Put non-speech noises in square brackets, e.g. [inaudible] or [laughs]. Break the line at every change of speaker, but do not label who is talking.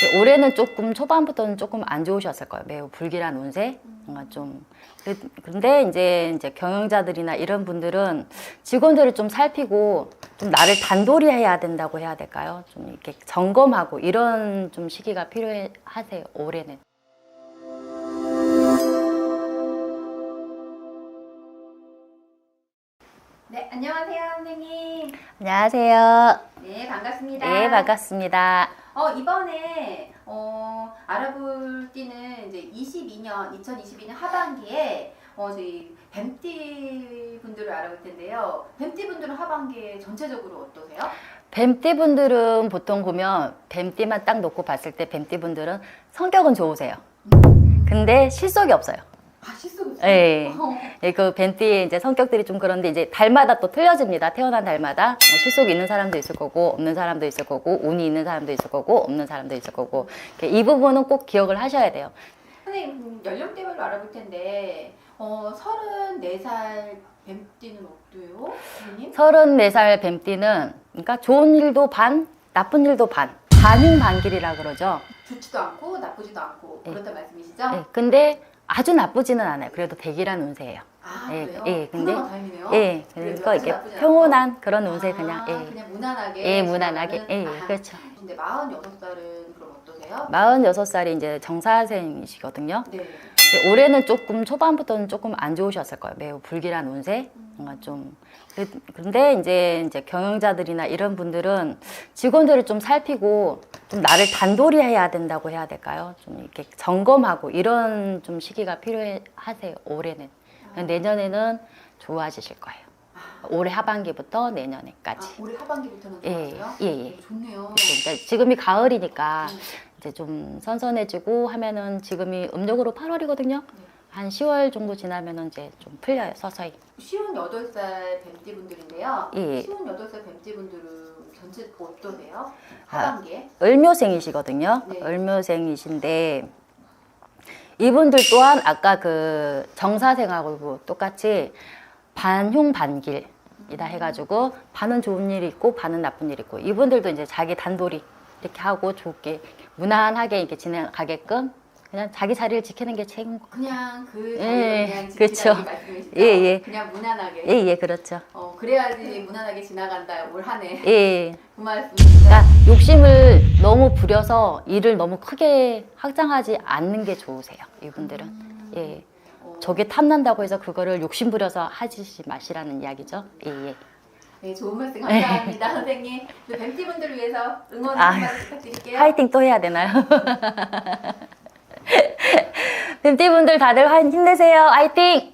근데 올해는 조금 초반부터는 조금 안 좋으셨을 거예요. 매우 불길한 운세. 뭔가 좀. 그- 근데 이제 이제 경영자들이나 이런 분들은 직원들을 좀 살피고 좀 나를 단돌이 해야 된다고 해야 될까요? 좀 이렇게 점검하고 이런 좀 시기가 필요해 하세요. 올해는.
네, 안녕하세요, 선생님.
안녕하세요.
네, 반갑습니다.
네, 반갑습니다.
어, 이번에 어, 알아볼 띠는 이제 22년, 2022년 하반기에 어, 저희 뱀띠 분들을 알아볼 텐데요. 뱀띠 분들은 하반기에 전체적으로 어떠세요?
뱀띠 분들은 보통 보면 뱀띠만 딱 놓고 봤을 때 뱀띠 분들은 성격은 좋으세요. 근데 실속이 없어요.
아, 실속이
예.
어,
예, 그 뱀띠의 이제 성격들이 좀 그런데 이제 달마다 또 틀려집니다. 태어난 달마다 뭐 실속이 있는 사람도 있을 거고 없는 사람도 있을 거고 운이 있는 사람도 있을 거고 없는 사람도 있을 거고 이렇게 이 부분은 꼭 기억을 하셔야 돼요.
선생님, 음, 연령대별로 알아볼 텐데 어, 34살 뱀띠는 어때요? 선생님?
34살 뱀띠는 그러니까 좋은 일도 반, 나쁜 일도 반. 반흉반길이라 그러죠.
좋지도 않고 나쁘지도 않고
예.
그렇단 말씀이시죠?
예, 근데 아주 나쁘지는 않아요. 그래도 대기란 운세예요.
아,
예,
그래요?
예, 근데-
다행이네요.
예, 그러니까 이게. 평온한 그런 운세
아,
그냥 예.
그냥 무난하게
예, 무난하게. 예,
아하.
그렇죠.
근데 46살은 그럼 어떠세요?
46살이 이제 정사생이시거든요.
네.
근데 올해는 조금 초반부터는 조금 안 좋으셨을 거예요. 매우 불길한 운세. 뭔가 좀. 그- 근데 이제 이제 경영자들이나 이런 분들은 직원들을 좀 살피고 좀 나를 단돌이 해야 된다고 해야 될까요? 좀 이렇게 점검하고 이런 좀 시기가 필요해 하세요. 올해는. 내년에는 좋아지실 거예요. 올해 하반기부터 내년에까지.
아, 올해 하반기부터는
예,
좋아져요?
예, 예.
오, 좋네요.
그러니까 지금이 가을이니까
음.
이제 좀 선선해지고 하면은 지금이 음력으로 8월이거든요.
네.
한 10월 정도 지나면은 이제 좀 풀려요 서서히.
쉬운 8살 뱀띠 분들인데요.
예.
쉬운 8살 뱀띠 분들은 전체 어떠세요?
아.
하반기에?
을묘생이시거든요.
네.
을묘생이신데 이분들 또한 아까 그 정사생하고 똑같이 반흉반길이다 해가지고 반은 좋은 일이 있고 반은 나쁜 일이 있고 이분들도 이제 자기 단돌이 이렇게 하고 좋게 무난하게 이렇게 진행가게끔 그냥 자기 자리를 지키는 게 최고.
그냥 그
예,
그냥
그렇죠.
지키라는 말씀이시죠?
예, 예.
그냥 무난하게.
예, 예, 그렇죠.
어, 그래야지 무난하게 지나간다 올 한해.
예, 예.
그 말씀이시죠?
그러니까 욕심을 너무 부려서 일을 너무 크게 확장하지 않는 게 좋으세요. 이분들은. 예.
어,
저게 탐난다고 해서 그거를 욕심 부려서 하지 마시라는 이야기죠. 예, 예.
네, 좋은 말씀 감사합니다, [laughs] 선생님. 그 뱀띠분들을 위해서 응원
아,
한 말씀 부탁드릴게요.
파이팅 또 해야 되나요? [laughs] 뱀띠분들 다들 화- 힘내세요. 화이팅!